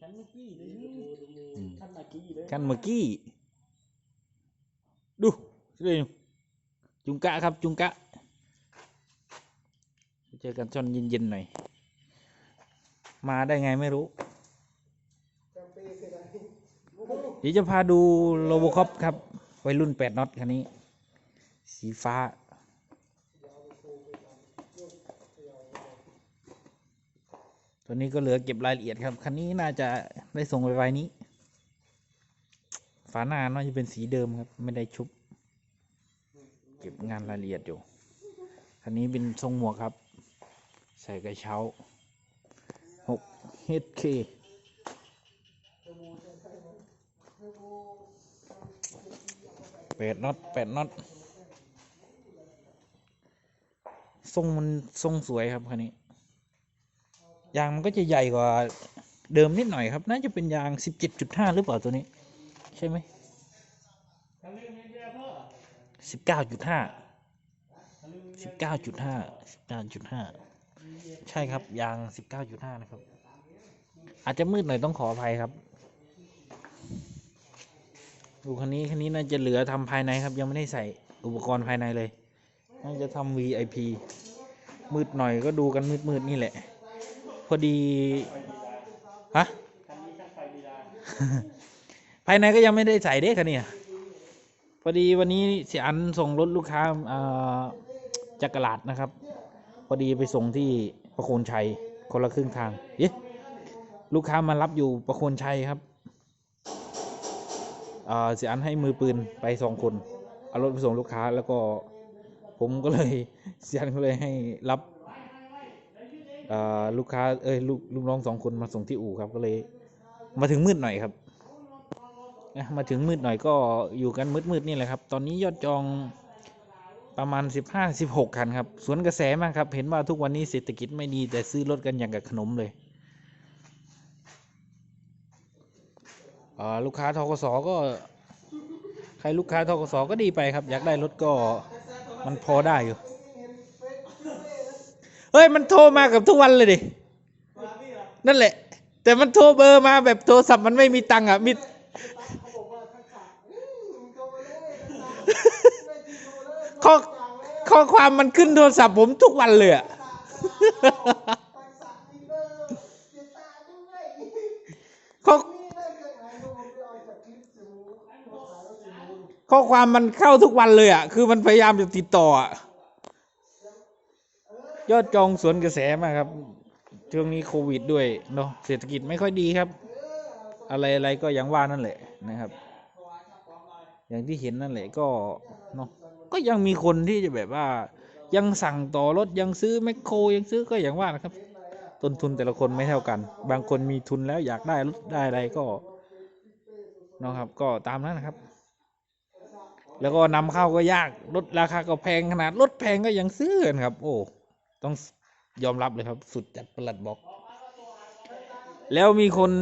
คันเมื่อกี้เลยนี่อืมคันเมื่อกี้เลยกันเมื่อกี้ ดูเรื่องจุงกะครับจุงกะ เจอกันจนเย็นๆหน่อย มาได้ไงไม่รู้เดี๋ยวจะพาดูโลโบคอปครับวัยรุ่นแปดน็อตคันนี้ สีฟ้า ตัวนี้ก็เหลือเก็บรายละเอียดครับ คันนี้น่าจะได้ส่งไปไวๆนี้ ฝาหน้าน่าจะเป็นสีเดิมครับ ไม่ได้ชุบ เก็บงานรายละเอียดอยู่ คันนี้เป็นทรงหมวกครับ ใส่กระเช้า 6 HK แปดน็อตแปดน็อตทรงมันทรงสวยครับคันนี้ ยางมันก็จะใหญ่กว่าเดิมนิดหน่อยครับ น่าจะเป็นยาง 17.5 หรือเปล่าตัวนี้ ใช่ไหมคันเรื่องนี้เดียวเพื่อสิบเก้าจุดห้าสิบเก้าจุดห้าสิบเก้าจุดห้าใช่ครับ ยางสิบเก้าจุดห้านะครับ อาจจะมืดหน่อยต้องขออภัยครับ ดูคันนี้คันนี้น่าจะเหลือทำภายในครับ ยังไม่ได้ใส่อุปกรณ์ภายในเลย น่าจะทำ VIP มืดหน่อยก็ดูกันมืดๆนี่แหละ อดีฮะภายในก็ยังไม่ได้ใส่เด้คันนี้พอดีวันนี้เสียอันส่งรถลูกค้าจากกลาดนะครับ พอดีไปส่งที่ประโคนชัยคนละครึ่งทางเอ๊ะลูกค้ามารับอยู่ประโคนชัยครับเอ่อเสียอันให้มือปืนไปสองคนเอารถไปส่งลูกค้าแล้วก็ผมก็เลยเสียอันก็เลยให้รับ ลูกค้าเอ้ยลูกลูกน้องสองคนมาส่งที่อู่ครับก็เลย มาถึงมืดหน่อยครับมาถึงมืดหน่อยก็อยู่กันมืดๆนี่แหละครับ ตอนนี้ยอดจองประมาณ 15 16 คันครับ สวนกระแสมากครับ เห็นว่าทุกวันนี้เศรษฐกิจไม่ดีแต่ซื้อรถกันอย่างกับขนมเลย ลูกค้าทกสก็ ใครลูกค้าทกสก็ดีไปครับ อยากได้รถก็มันพอได้อยู่ เฮ้ยมันโทรมากับทุกวันเลยดิ นั่นแหละ แต่มันโทรเบอร์มาแบบโทรศัพท์มันไม่มีตังค์อะมีข้อข้อความมันขึ้นโทรศัพท์ผมทุกวันเลยอะข้อข้อความมันเข้าทุกวันเลยอะ คือมันพยายามจะติดต่ออะ ยอดจองสวนกระแสมากครับ ช่วงนี้โควิดด้วยเนาะเศรษฐกิจไม่ค่อยดีครับ อะไรอะไรก็อย่างว่านั่นแหละนะครับ อย่างที่เห็นนั่นแหละก็เนาะก็ยังมีคนที่จะแบบว่า ยังสั่งต่อรถยังซื้อแมคโครยังซื้อก็อย่างว่านะครับ ต้นทุนแต่ละคนไม่เท่ากัน บางคนมีทุนแล้วอยากได้รถได้อะไรก็เนาะครับ ก็ตามนั้นนะครับแล้วก็นำเข้าก็ยากรถราคาก็แพงขนาดรถแพงก็ยังซื้อกันครับ โอ้ ต้องยอมรับเลยครับ สุดจัดประหลัดบอก แล้วมีคน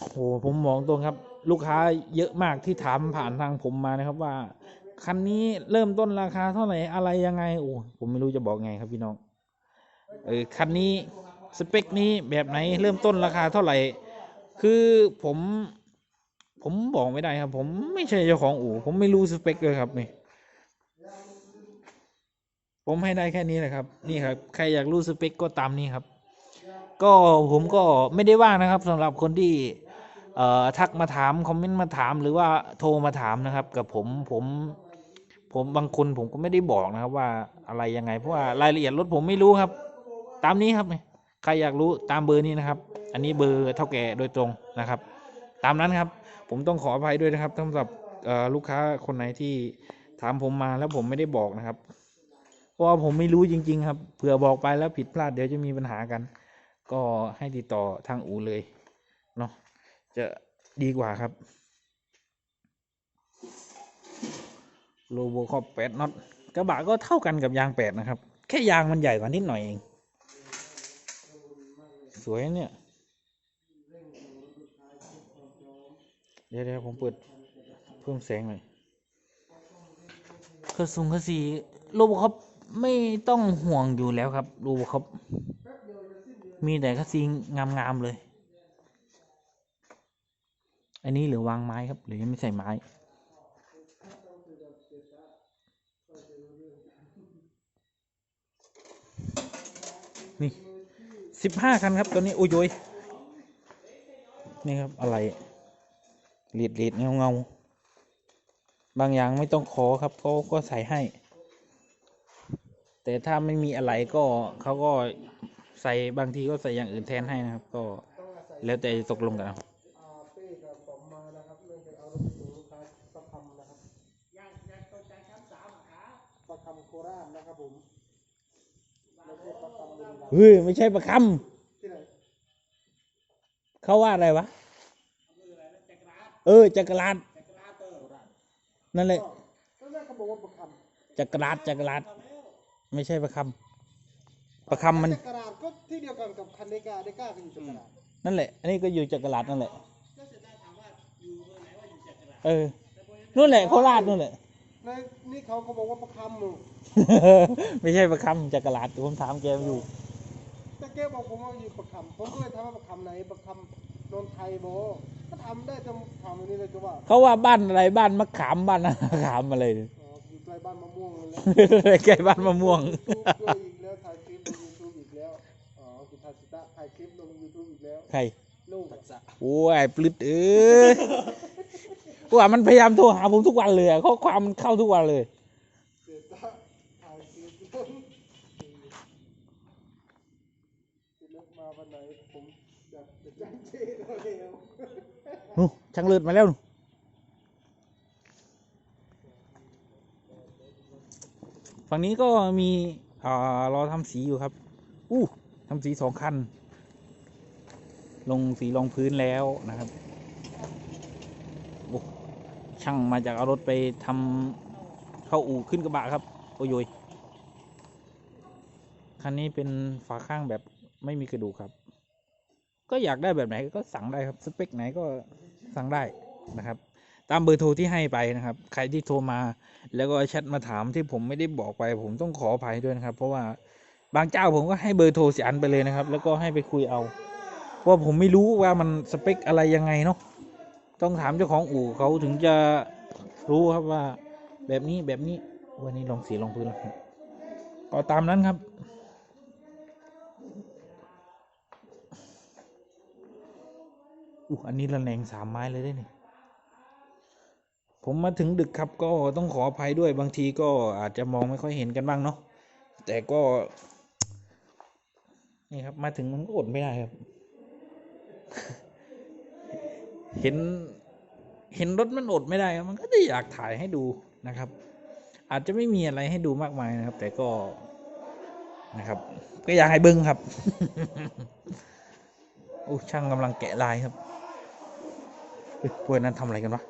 โหผมมองตรงครับ ลูกค้าเยอะมากที่ถามผ่านทางผมมานะครับว่า คันนี้เริ่มต้นราคาเท่าไหร่อะไรยังไงโอ้ผมไม่รู้จะบอกไงครับพี่น้องเออคันนี้สเปคนี้แบบไหนเริ่มต้นราคาเท่าไหร่ คือผม ผมบอกไม่ได้ครับ ผมไม่ใช่เจ้าของอู่ผมไม่รู้สเปคเลยครับนี่ ผมให้ได้แค่นี้แหละครับ นี่ครับ ใครอยากรู้สเปคก็ตามนี้ครับ ก็ผมก็ไม่ได้ว่างนะครับสำหรับคนที่เอ่อทักมาถามคอมเมนต์มาถามหรือว่าโทรมาถามนะครับ กับผมผมผมบางคนผมก็ไม่ได้บอกนะครับว่าอะไรยังไงเพราะว่ารายละเอียดรถผมไม่รู้ครับ ตามนี้ครับใครอยากรู้ตามเบอร์นี้นะครับ อันนี้เบอร์เท่าแก่โดยตรงนะครับ ตามนั้นครับ ผมต้องขออภัยด้วยนะครับสำหรับเอ่อลูกค้าคนไหนที่ถามผมมาแล้วผมไม่ได้บอกนะครับ ราะว่าผมไม่รู้จริง ๆ ครับ เผื่อบอกไปแล้วผิดพลาดเดี๋ยวจะมีปัญหากัน ก็ให้ติดต่อทางอู่เลยเนาะจะดีกว่าครับโลโบคอปแปดน็อตกระบะก็เท่ากันกับยางแปดนะครับ แค่ยางมันใหญ่กว่านิดหน่อยเอง สวยเนี่ย เดี๋ยวเดี๋ยวผมเปิดเพิ่มแสงหน่อยกระสุนกระสีโลโบคอป ไม่ต้องห่วงอยู่แล้วครับโลโบคอปมีแต่กระสีงามๆเลย อันนี้เหลือวางไม้ครับ หรือยังไม่ใส่ไม้ นี่สิบห้าคันครับตัวนี้ โอ้ยโยนี่ครับอะไรเลียดเลียดเงาเงาบางอย่างไม่ต้องขอครับเขาก็ใส่ให้ แต่ถ้าไม่มีอะไรก็เขาก็ใส่บางทีก็ใส่อย่างอื่นแทนให้นะครับ ก็ต้องอาศัยแล้วแต่ตกลงกันเอาอ่าเป้กับปอมมานะครับเนื่องจากเอารถไปส่งลูกค้าประคำนะครับยังยังตกใจชั้นสามอะครับประคำโคราชนะครับผมไม่ใช่ประคำบุรีรัมย์เฮ้ยไม่ใช่ประคที่ไหนำเขาว่าอะไรวะ เออจักรราดนั่นแหละก็แม่เขาบอกว่าประคจักรราดจักรราด ไม่ใช่ประคำประคำำมันจักรราชก็ที่เดียวกันกับคันเดกาเดกาก็อยู่จักรราชนั่นแหละ อันนี้ก็อยู่จักรราดนั่นแหละเออนู่นแหละโคราชนู่นแหละในนี่เขาก็บอกว่าประคำอยู่ไม่ใช่ประคำจักรราดผมถามแกอยู่แต่แกบอกผมว่าอยู่ประคำผมก็เลยถามว่าประคำไหนประคำนนทไทยโบก็ทำได้จำทำอันนี้เลยก็ว่าเขาว่าบ้านอะไรบ้านมะขามบ้านมะขามอะไรเนี่ยอ๋ออยู่ใกล้ บ้านมะม่วงเลยแหละใกล้บ้านมะม่วงยูทูบด้วยอีกแล้วถ่ายคลิปลงยูทูบอีกแล้ว อ๋อคุณทาสิตะถ่ายคลิปลงยูทูบอีกแล้ว ใคร ลูกโอ้ยปลึดเอ้ยว่ามันพยายามโทรหาผมทุกวันเลยอะข้อความมันเข้าทุกวันเลย เสียตะถ่ายคลิปลงที่รถมาวันไหนผมอยากจะจ้างเจ๊หน่อยแล้ว นู่นช่างเลือดมาแล้วนู่น ฝั่งนี้ก็มีอ่ารอทำสีอยู่ครับ อู้ทำสีสองคัน ลงสีรองพื้นแล้วนะครับโอ้ช่างมาจากเอารถไปทำเข้าอู่ขึ้นกระบะครับ โอ้ยยคันนี้เป็นฝาข้างแบบไม่มีกระดูกครับ ก็อยากได้แบบไหนก็สั่งได้ครับ สเปคไหนก็สั่งได้นะครับ ตามเบอร์โทรที่ให้ไปนะครับ ใครที่โทรมา แล้วก็แชทมาถามที่ผมไม่ได้บอกไป ผมต้องขออภัยด้วยนะครับ เพราะว่าบางเจ้าผมก็ให้เบอร์โทรเสียอันไปเลยนะครับ แล้วก็ให้ไปคุยเอาเพราะว่าผมไม่รู้ว่ามันสเปคอะไรยังไงเนาะต้องถามเจ้าของอู่เขาถึงจะรู้ครับว่า แบบนี้แบบนี้วันนี้ลองสีลองพื้นแล้วก็ตามนั้นครับอู้อันนี้ระแนงสามไม้เลยได้เนี่ย ผมมาถึงดึกครับก็ต้องขออภัยด้วยบางทีก็อาจจะมองไม่ค่อยเห็นกันบ้างเนาะแต่ก็นี่ครับมาถึงมันก็อดไม่ได้ครับ เห็นเห็นรถมันอดไม่ได้ครับมันก็จะอยากถ่ายให้ดูนะครับ อาจจะไม่มีอะไรให้ดูมากมายนะครับ แต่ก็นะครับ ก็อยากให้เบิ้งครับโอ้ช่างกำลังแกะลายครับเฮ้ยพวกนั้นทำอะไรกันวะ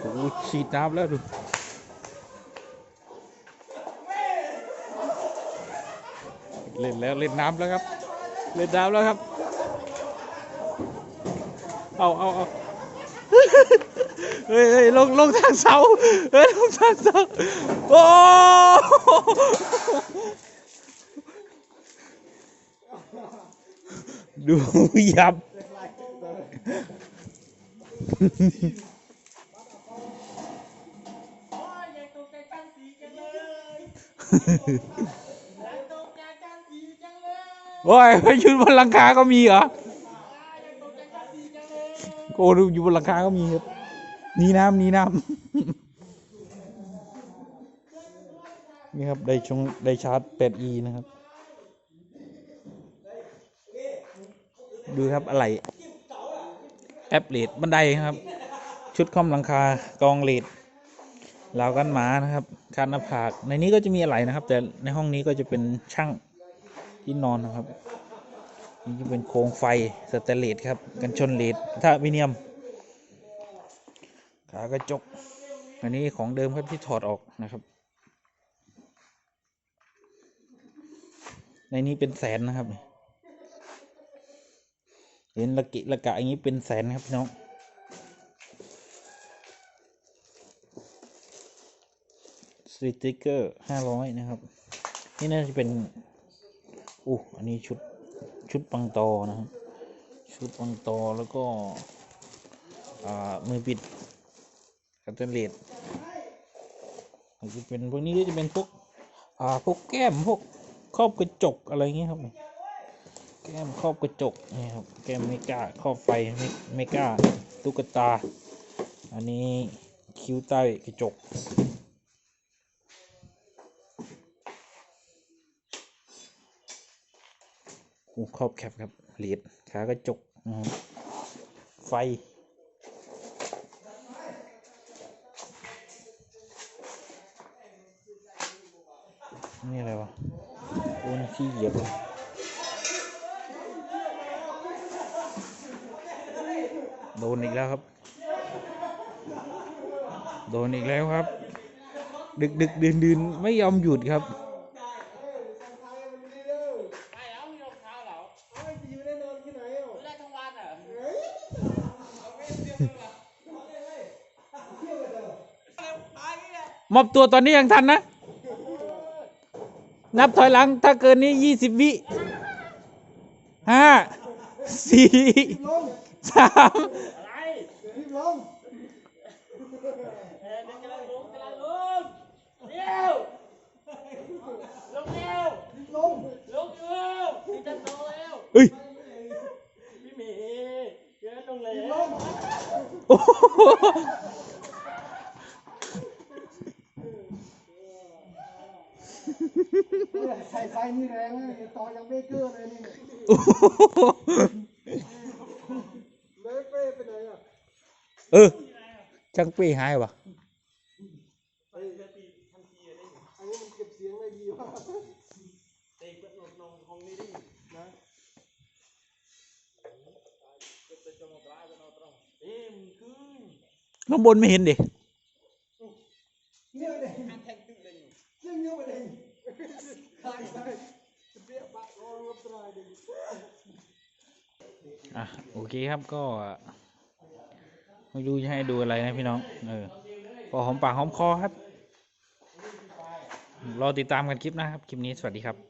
โอ้โห ฉีดน้ำแล้วดูเล่นแล้วเล่นน้ำแล้วครับ เล่นน้ำแล้วครับ เอาเอาเอาเฮ้ยเฮ้ยลงลงทางเสาเฮ้ยลงทางเสาโอ้ดูยับ โอ้ยไปยืนบนหลังคาก็มีเหรอโอ้ดูอยู่บนหลังคาก็มีครับนีน้ำนีน้ำนี่ครับได้ชงได้ชาร์จ 8e นะครับ ดูครับอะไรแอปเลดบันไดครับ ชุดคอมหลังคากองเลด ราวกันหมานะครับคานหน้าผากในนี้ก็จะมีอะไรนะครับ แต่ในห้องนี้ก็จะเป็นช่างที่นอนนะครับนี่จะเป็นโครงไฟสแตนเลสครับกันชนเลดถ้ามิเนียม ขากระจก อันนี้ของเดิมครับที่ถอดออกนะครับ ในนี้เป็นแสนนะครับ เห็นละกิละกะอย่างนี้เป็นแสนครับพี่น้อง สติกเกอร์ห้าร้อยนะครับ นี่น่าจะเป็นอู้อันนี้ชุดชุดปังตอนะครับชุดปังตอแล้วก็อ่ามือปิดกัตเตอร์เลดอาจจะเป็นพวกนี้ก็จะเป็นพวกอ่าพวกแก้มพวกครอบกระจกอะไรเงี้ยครับ แก้มครอบกระจกนี่ครับแก้มไม่กล้าครอบไฟไม่ไม่กล้าตุ๊กตา อันนี้คิ้วใต้กระจก ครอบแคปครับเหรียญขากระจกไฟ นี่อะไรวะโอ้นขี้เหยียบเลยโดนอีกแล้วครับ โดนอีกแล้วครับ ดึกดึกเดื่นดื่นไม่ยอมหยุดครับ ไม่เอามีรองเท้าเหรอ เอาไปอยู่ได้นอนที่ไหนอะ ดูได้ทั้งวันเหรอ เฮ้ย ม อบตัวตอนนี้ยังทันนะ นับถอยหลังถ้าเกินนี้ยี่สิบวิห้าสี่ลงสามอะไรรีบลงเออเดี๋ยวกำลังลงกำลังลงเร็วลงเร็วรีบลงลงเร็วพี่จะโตแล้ว เอ้ย พี่หมีเดินลงเลย ลง โอ้โห ใส่ไฟนี่แรงเลยต่อยังเบเกอร์เลยนี่โอ้โหเลยเป้ไปไหนอะเออจังปีหายวะอันนี้มันเก็บเสียงได้ดีว่ะเด็กเป็นลงห้องนี้ดินะก็จะจงตราจะนอนตรงเอ็มขึ้นข้างบนไม่เห็นดิ เนี่ยเด็ก อันแทงตึ้งเลยอยู่ ซึ่งเนี่ยเด็กใช่ใช่เปียบะรอรับตรายดิ อะโอเคครับก็ ไม่รู้จะให้ดูอะไรนะพี่น้อง เออพอหอมปากหอมคอครับ รอติดตามกันคลิปนะครับ คลิปนี้สวัสดีครับ